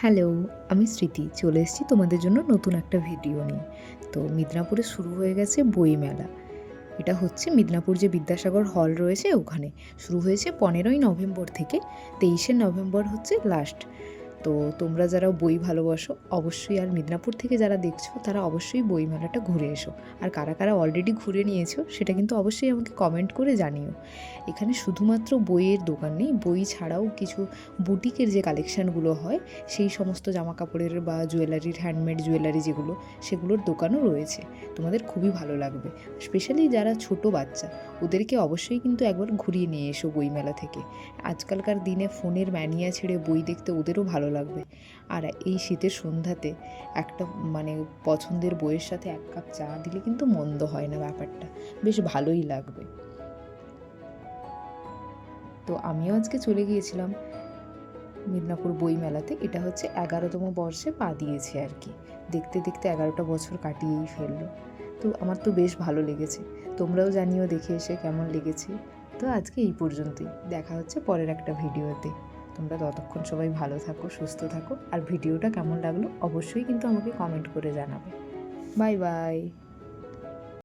Hello, আমি স্মৃতি। চলে এসেছি তোমাদের জন্য নতুন একটা ভিডিও নিয়ে। তো মিদনাপুরে শুরু হয়ে গেছে বই মেলা। এটা হচ্ছে মিদনাপুর যে বিদ্যাসাগর হল রয়েছে ওখানে। শুরু হয়েছে পনেরোই নভেম্বর থেকে তেইশে নভেম্বর হচ্ছে লাস্ট তো তোমরা যারা বই ভালোবাসো, অবশ্যই আর মিদনাপুর থেকে যারা দেখছ, তারা অবশ্যই বই মেলাটা ঘুরে এসো। আর কারা কারা অলরেডি ঘুরে নিয়েছো, সেটা কিন্তু অবশ্যই আমাকে কমেন্ট করে জানিও। এখানে শুধুমাত্র বইয়ের দোকান নেই, বই ছাড়াও কিছু বুটিকের যে কালেকশানগুলো হয়, সেই সমস্ত জামা কাপড়ের বা জুয়েলারির হ্যান্ডমেড জুয়েলারি যেগুলো, সেগুলোর দোকানও রয়েছে। তোমাদের খুবই ভালো লাগবে। স্পেশালি যারা ছোট বাচ্চা, ওদেরকে অবশ্যই কিন্তু একবার ঘুরিয়ে নিয়ে এসো বইমেলা থেকে। আজকালকার দিনে ফোনের ম্যানিয়া ছেড়ে বই দেখতে ওদেরও ভালো লাগবে। আর এই শীতের সন্ধ্যাতে একটা মানে পছন্দের বইয়ের সাথে এক কাপ চা দিলে কিন্তু মন্দ হয় না ব্যাপারটা। বেশ ভালোই লাগবে। তো আমিও আজকে চলে গিয়েছিলাম মিদনাপুর বই মেলাতে। এটা হচ্ছে এগারোতম বর্ষে পা দিয়েছে আর কি। দেখতে দেখতে এগারোটা বছর কাটিয়েই ফেলল। তো আমার তো বেশ ভালো লেগেছে। তোমরাও জানিও দেখে এসে কেমন লেগেছে। তো আজকে এই পর্যন্তই। দেখা হচ্ছে পরের একটা ভিডিওতে। তোমরা ততক্ষণ সবাই ভালো থাকো, সুস্থ থাকো। আর ভিডিওটা কেমন লাগল অবশ্যই কিন্তু আমাকে কমেন্ট করে জানাবে। Bye bye